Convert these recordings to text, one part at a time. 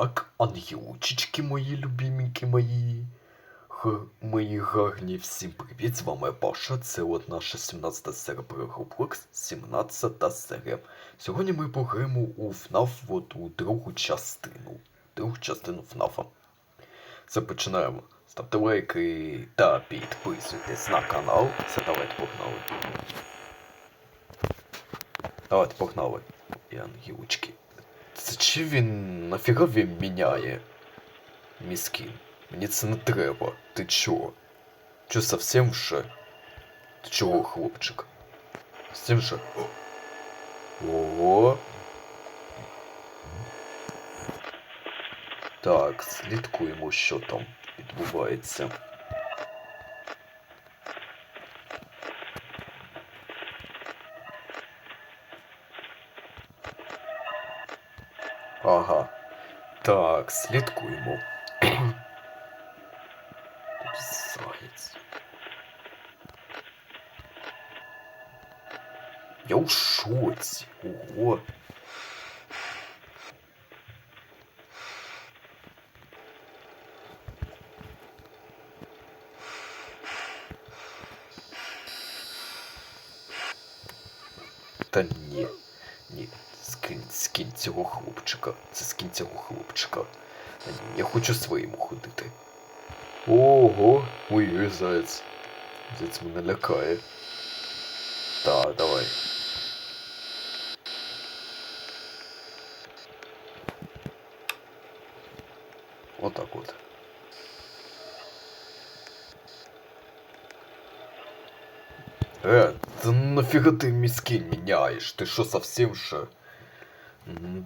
Так, ангелочечки мої любименькі мої. Х, мої гарні, всім привіт, з вами Паша. Це от наша 17 серія про Roblox, 17 серія. Сьогодні ми пограємо у FNAF от у другу частину. Другу частину FNAF. Це починаємо. Ставте лайки та підписуйтесь на канал. Все, давайте погнали. Давайте погнали. І ангелочки. Чи він нафіга він міняє? Міскін. Мені це не треба. Ти чого? Чо совсем вже? Ти чого, хлопчик? Совсем же? Ого. Так, слідкуємо, що там відбувається. Ага. Так, слідкуємо. Тут заєць. Я у шоці. Ого. Та ні. Ні, Скинь, скинь цього хлопчика. Це скинь цього хлопчика. Я хочу своїм ходити. Ого, ой, заяць. Заяць мене лякає. Та, давай. Отак от. Э, да нафіга ти мізки міняєш? Ти що совсем ще?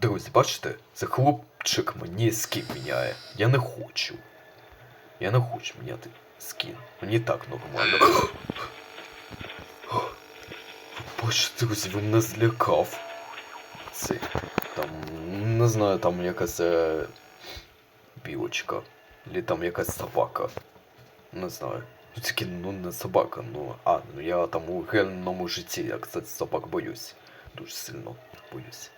Друзі, бачите, це хлопчик мені скін міняє. Я не хочу. Я не хочу міняти скін. Мені так нормально. Бачите, друзі, він мене злякав. Це там, не знаю, там якась е, білочка. Или там якась собака. Не знаю. Ну тільки ну не собака, ну а, ну я там у реальному житті, я, кстати, собак боюсь. Дуже сильно боюсь.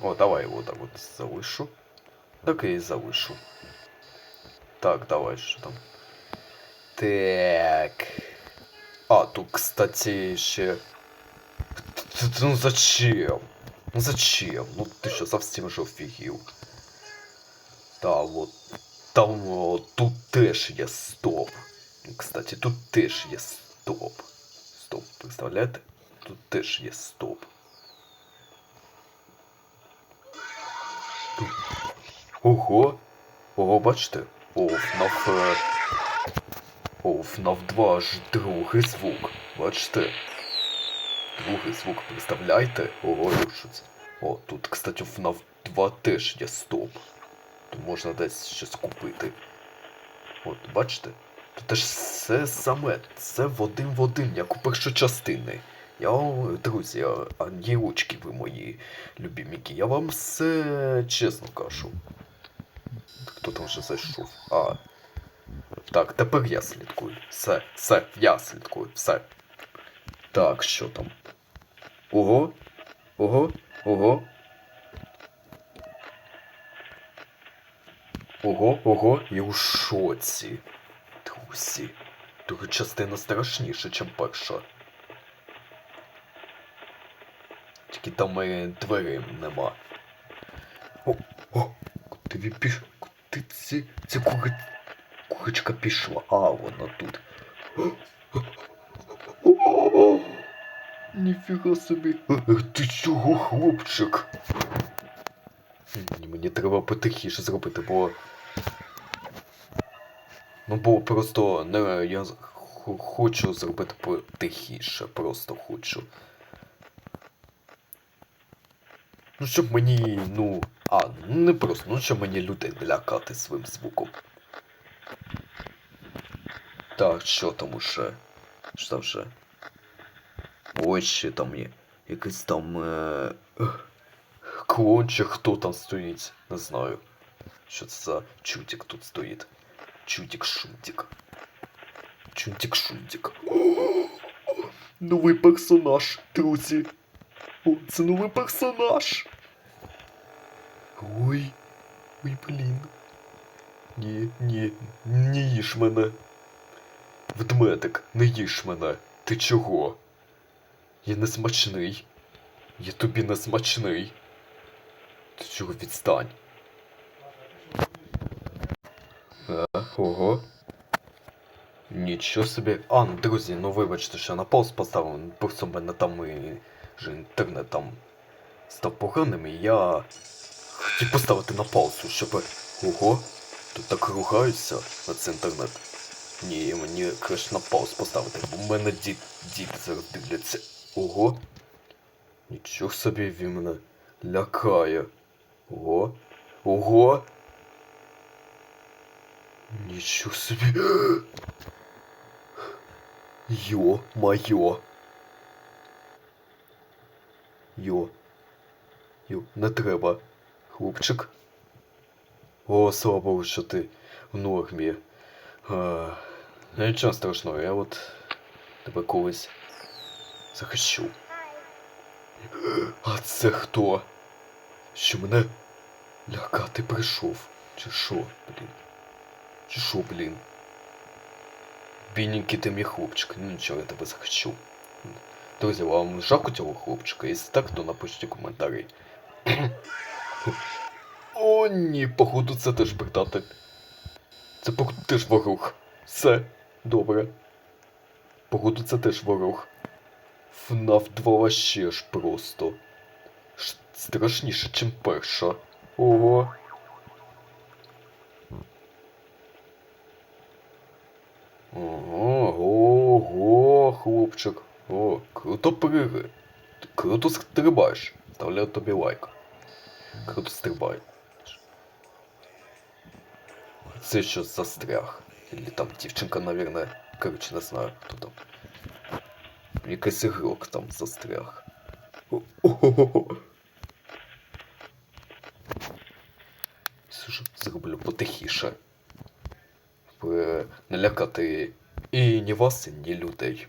О, давай его так вот залишу. Так і залишу. Так, давай, що там. Так. А, тут, кстати, ще. Т- т- Ну зачем? Ну зачем? Ну ты что, совсем же офігів? Та вот. Там о, тут теж є стоп. Кстати, тут теж є стоп. Стоп, представляєте? Тут теж є стоп. Ого! Ого, бачите? О, FNAF... е, О, FNAF 2 аж другий звук. Бачите? Другий звук, представляєте? Ого, що це? О, тут, кстати, FNAF 2 теж є стоп. Тут можна десь щось купити. От, бачите? Тут теж все саме, це в один в один, як у першочастини. Я, вам, друзі, ангелочки ви мої любіміки, я вам все чесно кажу. Хто там вже зайшов? А. Так, тепер я слідкую. Все, все, я слідкую, все. Так, що там? Ого, ого, ого. Ого, ого, я у шоці. Друзі. Друга частина страшніша, ніж перша. Тільки там дверей нема. О, о, куди він піш... Куди ці... Ця кури... курочка пішла? А, вона тут. Ніфіга собі. Ти чого, хлопчик? Ні, Мені треба потихіше зробити, бо. Ну, бо просто не я хочу зробити потихіше, просто хочу. Ну, щоб мені, ну. А, ну не просто, ну щоб мені людей лякати своїм звуком. Так, що там уже? Що там ще? Ось там є. Якийсь там. Е... Клон чи хто там стоїть? Не знаю. Що це за чутик тут стоїть? Чутик-шутик. Чунтик-шунтик. новий персонаж, друзі. О, це новий персонаж. Ой. Ой, блін. Ні, ні, не їж мене. Ведмедик, не їж мене. Ти чого? Я не смачний. Я тобі не смачний. Ти чого відстань? Е, ого. Нічого собі. А, ну, друзі, ну вибачте, що я на пауз поставив. Просто мене там і інтернет там став поганим, і я хотів поставити на паузу, щоб. Ого, тут так ругаються на цей інтернет. Ні, мені краще на пауз поставити, бо в мене дід, дід зараз дивляться. Ого. Нічого собі він мене лякає. Ого. Ого. Нічого собі. Йо, майо. Йо. Йо, не треба. Хлопчик. О, слава Богу, що ти в нормі. А, нічого страшного, я от тебе колись захищу. А це хто? Що мене лякати прийшов? Чи що, блін? Чи що, блін? Бідненький ти мій хлопчик, ну нічого, я тебе захищу. Друзі, вам жалко цього хлопчика? Якщо так, то напишіть коментарі. О, ні, походу це теж предатель. Це походу теж ворог. Все, добре. Походу це теж ворог. FNAF 2 вообще ж просто. Ш- страшніше, чим перша. Ого. Ого, ого, хлопчик. О, круто прири. Круто стрибаєш. Ставляю тобі лайк. Круто стрибай. Це що застряг. Или там дівчинка, наверное. Короче, не знаю, хто там. Якийсь ігрок там застряг. О-о-о-о. Слушай, зроблю потихіше. Не лякати і ні вас, ні людей.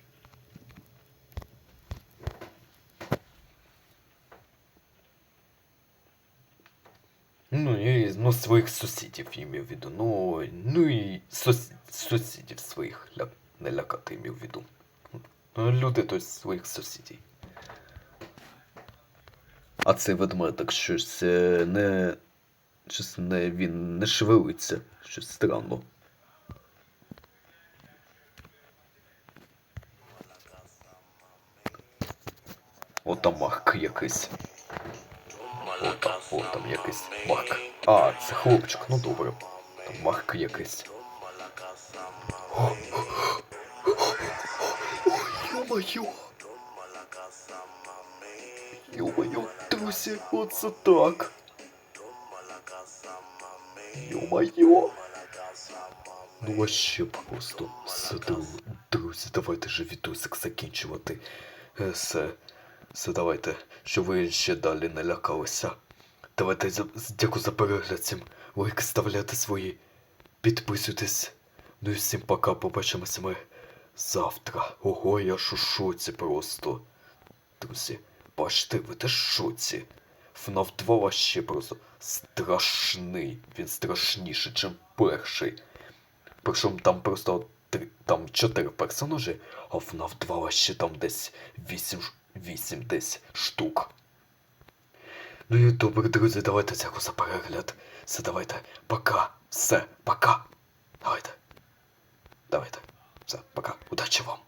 Ну і ну, своїх сусідів імів в виду. Ну, ну і сус, сусідів своїх ля, не лякати імів в виду. Ну, люди то своїх сусідів. А цей ведмедик щось е, не. Щось не він не шевелиться. Щось странно. О, якийсь. О, там, о, там якийсь мак. А, це хлопчик, ну добре. Там мак якийсь. Ё-моё! Ё-моё, друзі, оце так. Ё-моё! Ну вообще просто все, дру- друзі, давайте же відосик закінчувати. Е, Все, все, давайте, щоб ви ще далі не лякалися. Давайте дякую за перегляд всім. Лайки ставляйте свої. Підписуйтесь. Ну і всім пока, побачимося ми завтра. Ого, я ж шоці просто. Друзі, бачите, ви теж шоці. FNAF 2 вообще просто страшний. Він страшніший, ніж перший. Причому там просто три, там 4 персонажі, а FNAF 2 вообще там десь 8, 8 десь штук. Ну і добре, друзі, давайте дякую за перегляд. Все, давайте. Пока. Все, пока. Давайте. Давайте. Все, пока. Удачі вам.